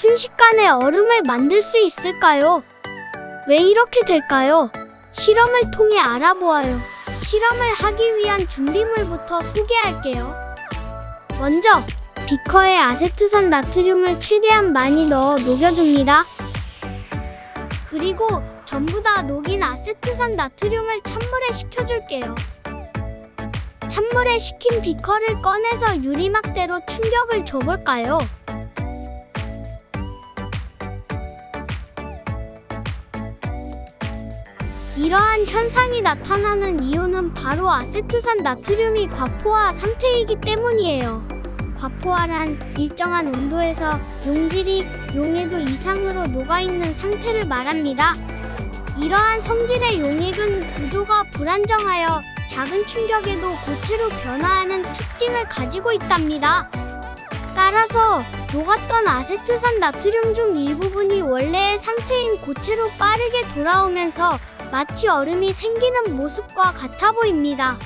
순식간에 얼음을 만들 수 있을까요? 왜 이렇게 될까요? 실험을 통해 알아보아요. 실험을 하기 위한 준비물부터 소개할게요. 먼저 비커에 아세트산 나트륨을 최대한 많이 넣어 녹여줍니다. 그리고 전부 다 녹인 아세트산 나트륨을 찬물에 식혀줄게요. 찬물에 식힌 비커를 꺼내서 유리막대로 충격을 줘볼까요? 이러한 현상이 나타나는 이유는 바로 아세트산 나트륨이 과포화 상태이기 때문이에요. 과포화란 일정한 온도에서 용질이 용해도 이상으로 녹아있는 상태를 말합니다. 이러한 성질의 용액은 구조가 불안정하여 작은 충격에도 고체로 변화하는 특징을 가지고 있답니다. 따라서 녹았던 아세트산 나트륨 중 일부분이 원래의 상태인 고체로 빠르게 돌아오면서 마치 얼음이 생기는 모습과 같아 보입니다.